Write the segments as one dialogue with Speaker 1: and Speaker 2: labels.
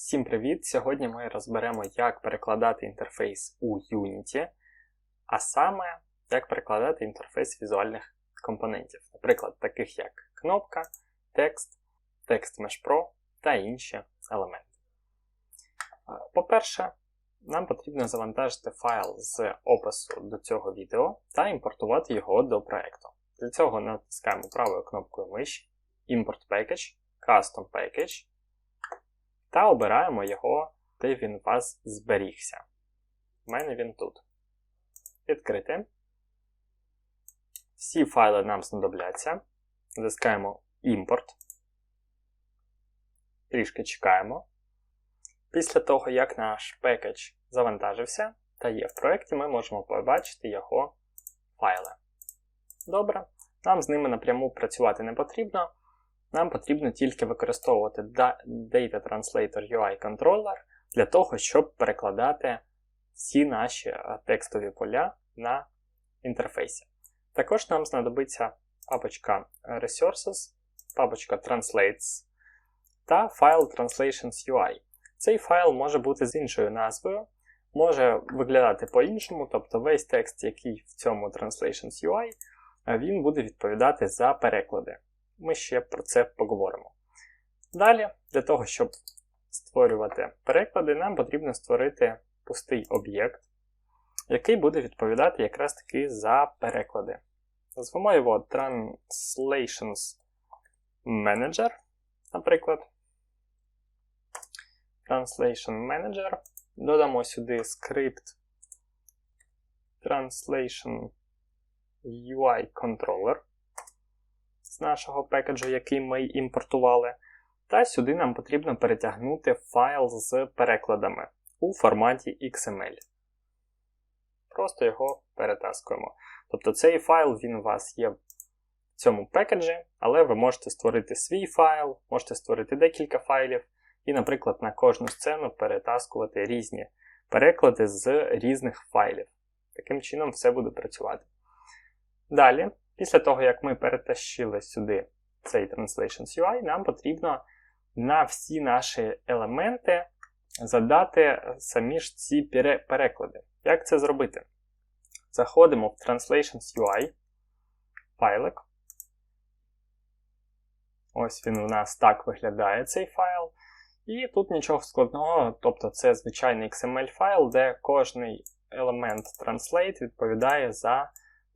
Speaker 1: Всім привіт! Сьогодні ми розберемо, як перекладати інтерфейс у Unity, а саме, як перекладати інтерфейс візуальних компонентів, наприклад, таких як кнопка, текст, текст Mesh Pro та інші елементи. По-перше, нам потрібно завантажити файл з опису до цього відео та імпортувати його до проєкту. Для цього натискаємо правою кнопкою миші Import Package, Custom Package та обираємо його, де він у вас зберігся. У мене він тут. Відкрити. Всі файли нам знадобляться. Натискаємо Імпорт. Трішки чекаємо. Після того, як наш пекедж завантажився та є в проєкті, ми можемо побачити його файли. Добре, нам з ними напряму працювати не потрібно. Нам потрібно тільки використовувати Data Translator UI Controller для того, щоб перекладати всі наші е, текстові поля на інтерфейсі. Також нам знадобиться папочка Resources, папочка Translates та файл Translations UI. Цей файл може бути з іншою назвою, може виглядати по-іншому, тобто весь текст, який в цьому Translations UI, е, він буде відповідати за переклади ми ще про це поговоримо. Далі, для того, щоб створювати переклади, нам потрібно створити пустий об'єкт, який буде відповідати якраз таки за переклади. Назвемо його Translations Manager, наприклад. Translation Manager. Додамо сюди скрипт Translation UI Controller нашого пекеджу, який ми імпортували. Та сюди нам потрібно перетягнути файл з перекладами у форматі XML. Просто його перетаскуємо. Тобто цей файл він у вас є в цьому пекеджі, але ви можете створити свій файл, можете створити декілька файлів, і, наприклад, на кожну сцену перетаскувати різні переклади з різних файлів. Таким чином все буде працювати. Далі Після того, як ми перетащили сюди цей Translations UI, нам потрібно на всі наші елементи задати самі ж ці переклади. Як це зробити? Заходимо в Translations UI, файлик. Ось він у нас так виглядає цей файл. І тут нічого складного, тобто це звичайний XML файл, де кожний елемент Translate відповідає за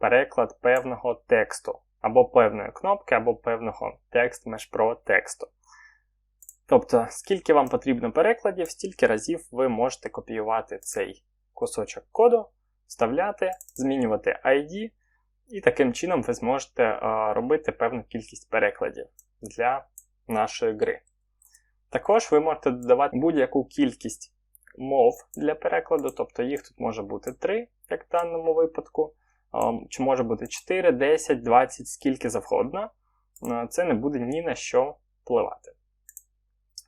Speaker 1: переклад певного тексту, або певної кнопки, або певного текст Pro тексту. Тобто, скільки вам потрібно перекладів, стільки разів ви можете копіювати цей кусочок коду, вставляти, змінювати ID, і таким чином ви зможете а, робити певну кількість перекладів для нашої гри. Також ви можете додавати будь-яку кількість мов для перекладу, тобто їх тут може бути 3, як в даному випадку. Чи може бути 4, 10, 20, скільки завгодно, це не буде ні на що впливати.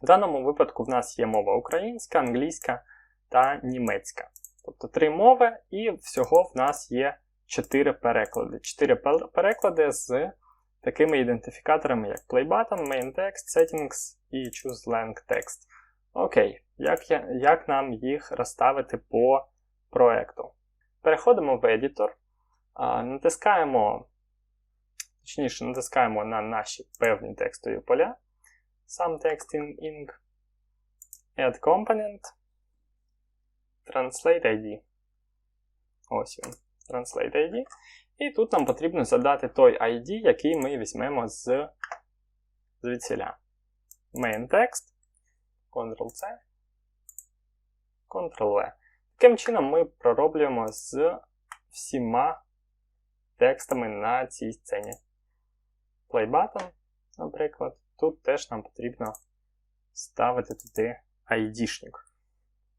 Speaker 1: В даному випадку в нас є мова українська, англійська та німецька. Тобто три мови, і всього в нас є 4 переклади. 4 переклади з такими ідентифікаторами, як PlayButton, MainText, Settings і ChooseLang Text. Окей, як, я, як нам їх розставити по проекту? Переходимо в едітор. Натискаємо, точніше, натискаємо на наші певні текстові поля. Сам text in Add Component, Translate ID. Ось він. Translate ID. І тут нам потрібно задати той ID, який ми візьмемо з звідсіля. Main text, Ctrl-C, Ctrl-V. Таким чином ми пророблюємо з всіма текстами на цій сцені. Play button, наприклад. Тут теж нам потрібно ставити туди ID-шник.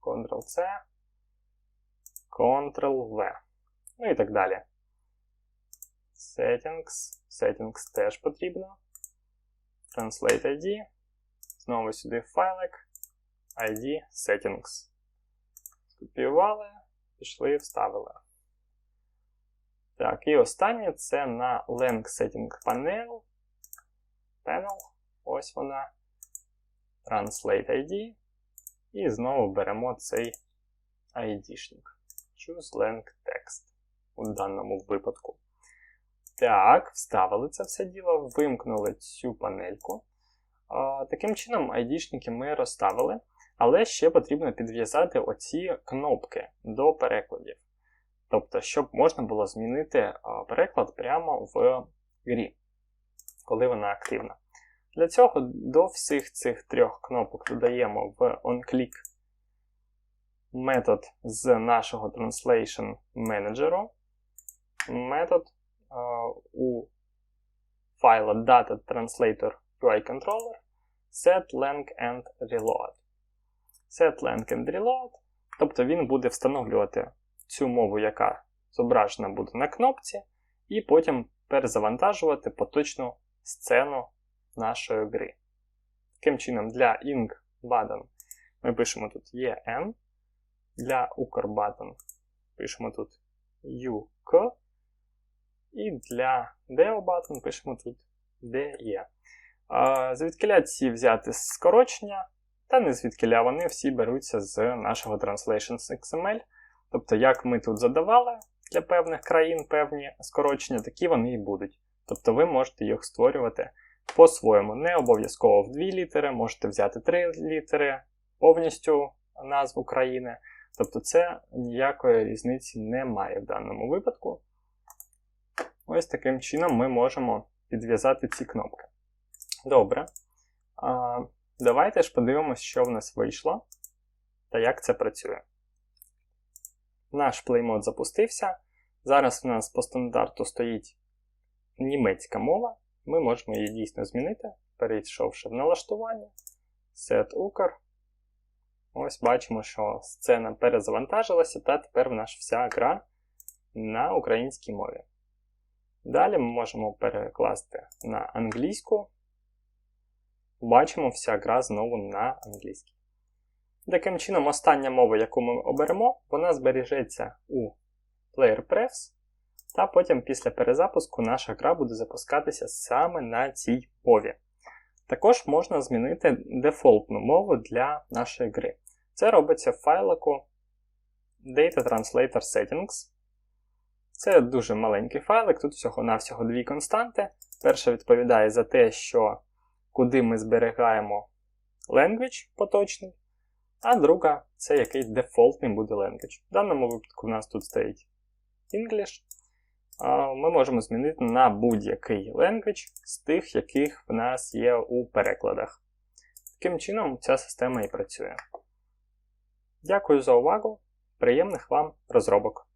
Speaker 1: Ctrl-C, Ctrl-V. Ну і так далі. Settings. Settings теж потрібно. Translate ID. Знову сюди файлик. ID Settings. Скопіювали, пішли, вставили. Так, і останнє це на Lang Setting Panel. Panel. Ось вона. Translate ID. І знову беремо цей ID-шник. Choose lang text у даному випадку. Так, вставили це все діло, вимкнули цю панельку. А, Таким чином, ID-шники ми розставили, але ще потрібно підв'язати оці кнопки до перекладів. Тобто, щоб можна було змінити переклад прямо в грі, коли вона активна. Для цього до всіх цих трьох кнопок додаємо в onClick метод з нашого Translation Manager. Метод у файла Data Translator UI Controller set lang and reload. Set lang and reload, тобто він буде встановлювати цю мову, яка зображена буде на кнопці, і потім перезавантажувати поточну сцену нашої гри. Таким чином, для ing button ми пишемо тут EN, для UCR button пишемо тут UK, і для DEO button пишемо тут DE. Звідкиля ці взяти скорочення, та не звідкиля вони всі беруться з нашого Translations XML. Тобто, як ми тут задавали для певних країн певні скорочення, такі вони і будуть. Тобто ви можете їх створювати по-своєму. Не обов'язково в дві літери, можете взяти три літери, повністю назву країни. Тобто це ніякої різниці немає в даному випадку. Ось таким чином ми можемо підв'язати ці кнопки. Добре. А, Давайте ж подивимося, що в нас вийшло та як це працює. Наш плеймод запустився. Зараз в нас по стандарту стоїть німецька мова. Ми можемо її дійсно змінити, перейшовши в налаштування, Set Ukr. Ось бачимо, що сцена перезавантажилася, та тепер в нас вся гра на українській мові. Далі ми можемо перекласти на англійську. Бачимо, вся гра знову на англійській. Таким чином, остання мова, яку ми оберемо, вона збережеться у PlayerPrefs, та потім після перезапуску наша гра буде запускатися саме на цій мові. Також можна змінити дефолтну мову для нашої гри. Це робиться в файлику Data Translator Settings. Це дуже маленький файлик, тут всього-навсього дві константи. Перша відповідає за те, що куди ми зберігаємо language поточний, а друга це який дефолтний буде language. В даному випадку в нас тут стоїть English. Ми можемо змінити на будь-який language з тих, яких в нас є у перекладах. Таким чином, ця система і працює. Дякую за увагу! Приємних вам розробок!